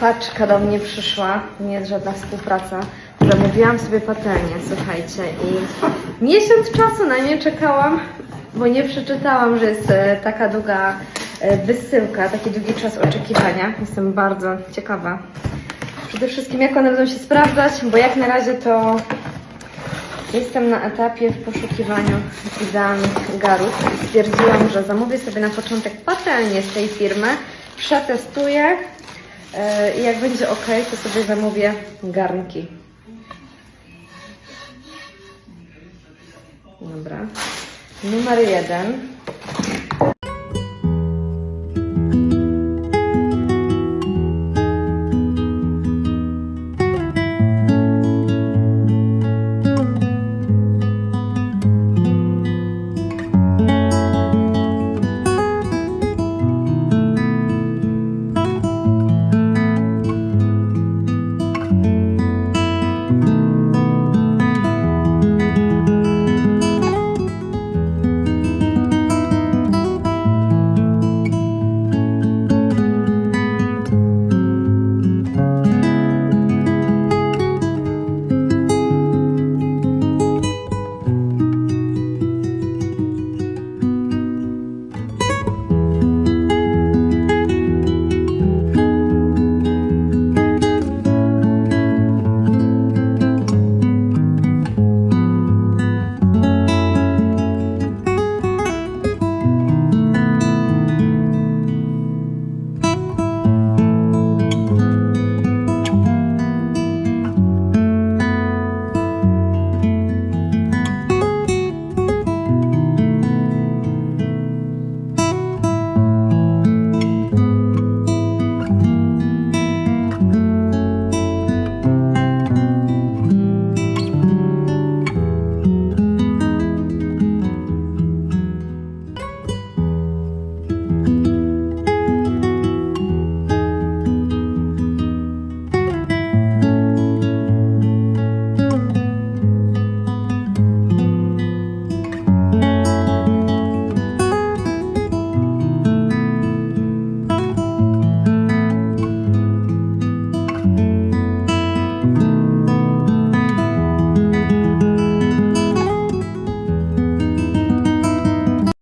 paczka do mnie przyszła, nie jest żadna współpraca. Zamówiłam sobie patelnię, słuchajcie, i miesiąc czasu na nie czekałam, bo nie przeczytałam, że jest e, taka długa e, wysyłka, taki długi czas oczekiwania. Jestem bardzo ciekawa. Przede wszystkim, jak one będą się sprawdzać, bo jak na razie to Jestem na etapie w poszukiwaniu idealnych garów stwierdziłam, że zamówię sobie na początek patelnię z tej firmy, przetestuję i jak będzie ok, to sobie zamówię garnki. Dobra. Numer jeden.